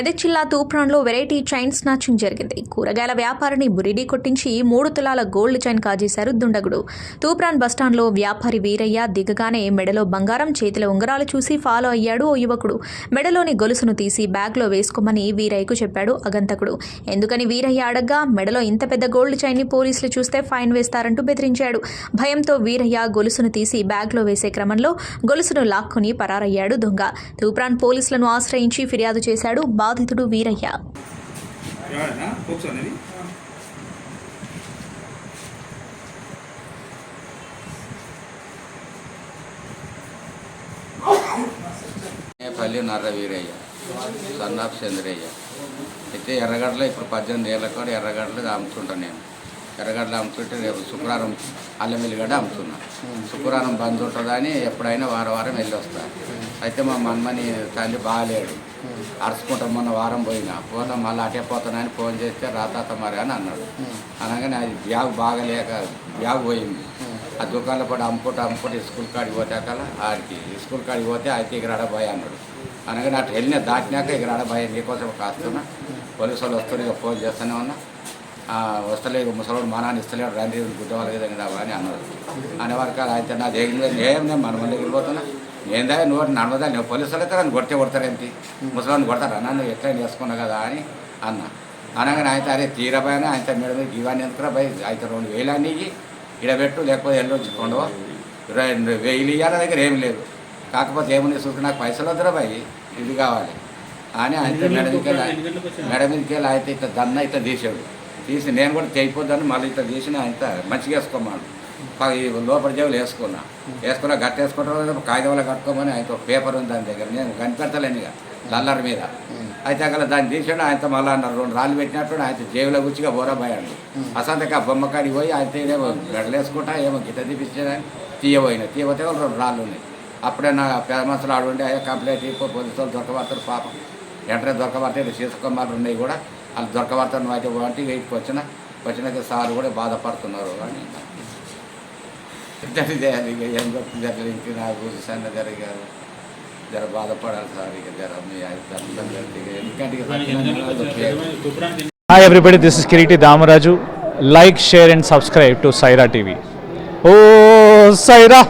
మెదక్ జిల్లా తూప్రాన్లో variety chain snatching జరిగింది. కూరగాయల వ్యాపారిని బురిడీ కొట్టించి మూడు తులాల గోల్డ్ చైన్ కాజేశారు దుండగుడు. తూప్రాన్ బస్టాండ్లో వ్యాపారి వీరయ్య దిగగానే మెడలో బంగారం చేతిలో ఉంగరాలు చూసి ఫాలో అయ్యాడు ఓ యువకుడు. మెడలోని గొలుసును తీసి బ్యాగ్లో వేసుకోమని వీరయ్యకు చెప్పాడు అగంతకుడు. ఎందుకని వీరయ్య అడగ్గా? మెడలో ఇంత పెద్ద గోల్డ్ చైన్ని పోలీసులు చూస్తే ఫైన్ వేస్తారంటూ బెదిరించాడు. భయంతో వీరయ్య గొలుసును తీసి బ్యాగ్లో వేసే క్రమంలో గొలుసును లాక్కుని పరారయ్యాడు దొంగ. తూప్రాన్ పోలీసులను ఆశ్రయించి ఫిర్యాదు చేశాడు. బాధితుడు వీరయ్య. ఎవరైనా ఫోక్స్ అనేది పల్లి నర్ర వీరయ్య సన్నాఫ్ చంద్రయ్య. అయితే ఎర్రగడ్డలో ఇప్పుడు పద్దెనిమిది ఏళ్ళ కూడా ఎర్రగడ్డలు అమ్ముతుంటాను నేను. ఎర్రగడ్డలు అమ్ముతుంటే రేపు శుక్రవారం అల్లం వెల్లిగడ్డ అమ్ముతున్నా. శుక్రవారం బంద్ ఉంటుందని ఎప్పుడైనా వారం వారం వెళ్ళి వస్తాను అయితే మా మన్మని తల్లి బాగాలేడు. అరుచుకుంటాం మొన్న వారం పోయినా. పోతాం మళ్ళీ అటే పోతానని ఫోన్ చేస్తే రాతాత మరి అని అన్నాడు. అనగానే అది బ్యాగ్ బాగలేక బ్యాగ్ పోయింది. ఆ దుకాణంలో పడి అమ్ముకుంటూ అమ్ముకుంటూ స్కూల్ కాడికి పోతే కల ఆడికి స్కూల్ కాడికి పోతే అయితే ఇక్కడ భయ అన్నాడు. అనగానే అటు వెళ్ళిన దాటినాక ఇక్కడ భయ నీకోసం కాస్తున్నా. పోలీసు వాళ్ళు వస్తున్నారు ఇక ఫోన్ చేస్తూనే ఉన్నా. వస్తలేదు ముసలోడు మా నాన్న ఇస్తలేడు రండి గుడ్డవాళ్ళకి దగ్గర అని అన్నాడు అనేవారికి అయితే నా ఏం లేదు ఏం నేను మన మంది వెళ్ళిపోతున్నా. ఏందా నువ్వు నడవదా నేను పోలీసు వాళ్ళు అని నన్ను కొడితే కొడతారేంటి ముసలాన్ని కొడతారా? నన్ను ఎట్లా చేసుకున్నా కదా అని అన్న. అనగానే అయితే అరే తీరబాయన ఆయన మేడం మీద ఇవన్నీ ఎందుకురా భయ్ అయితే రెండు వేలు అన్నీ ఇడబెట్టు లేకపోతే ఎల్లు వచ్చుకోండు రెండు వేలు ఇవ్వాలి దగ్గర ఏం లేదు. కాకపోతే ఏముంది చూసి నాకు పైసలు వద్దురా భయ్ ఇది కావాలి. అని ఆయన మేడ మీదకి వెళ్ళి మేడ మీదకి వెళ్ళి అయితే ఇట్లా దన్న ఇట్లా తీసాడు తీసి నేను కూడా చేయిపోద్దని మళ్ళీ ఇట్లా తీసిన ఆయన మంచిగా వేసుకోమన్నాడు లోపల జేబులు వేసుకున్నా. వేసుకున్నా గట్ట వేసుకుంటారు కాగితంలో కట్టుకోమని ఆయనతో పేపర్ ఉంది దాని దగ్గర. నేను కనిపెడతలేను ఇక లల్లర్ మీద. అయితే అక్కడ దాన్ని తీసాడు ఆయనతో మళ్ళీ అన్నారు రెండు రాళ్ళు పెట్టినట్టు ఆయన జేబులో గుచ్చిగా బోరబోయాడు అసంతకి ఆ బొమ్మ కాడికి పోయి ఆయన ఏమో గడలేసుకుంటా ఏమో గిట్ట తీపించాడని తీయబోయినా. తీయబోతే రెండు రాళ్ళు ఉన్నాయి. అప్పుడే నా పేద మనుషులు ఆడుండి అయ్యా కంప్లైంట్ ఇప్పుడు పోలీసులు దొరకబడతారు పాపం. ఎంటనే దొరకబడతాయి సీసకొమ్మలు ఉన్నాయి కూడా. వాళ్ళు దొరకబడతారు నువ్వు అయితే వంటి వెయిట్కి వచ్చిన వచ్చినాక సార్ కూడా బాధపడుతున్నారు అని. ఇక ఏం చెప్తుంది? అట్లా ఇంక నా గురించి సన్న జరిగారు. జర బాధపడాలి సార్ ఇక జర మీ ఎందుకంటే Hi everybody, this is Kiriti Damaraju. Like, share and subscribe to Saira TV. Oh, Saira!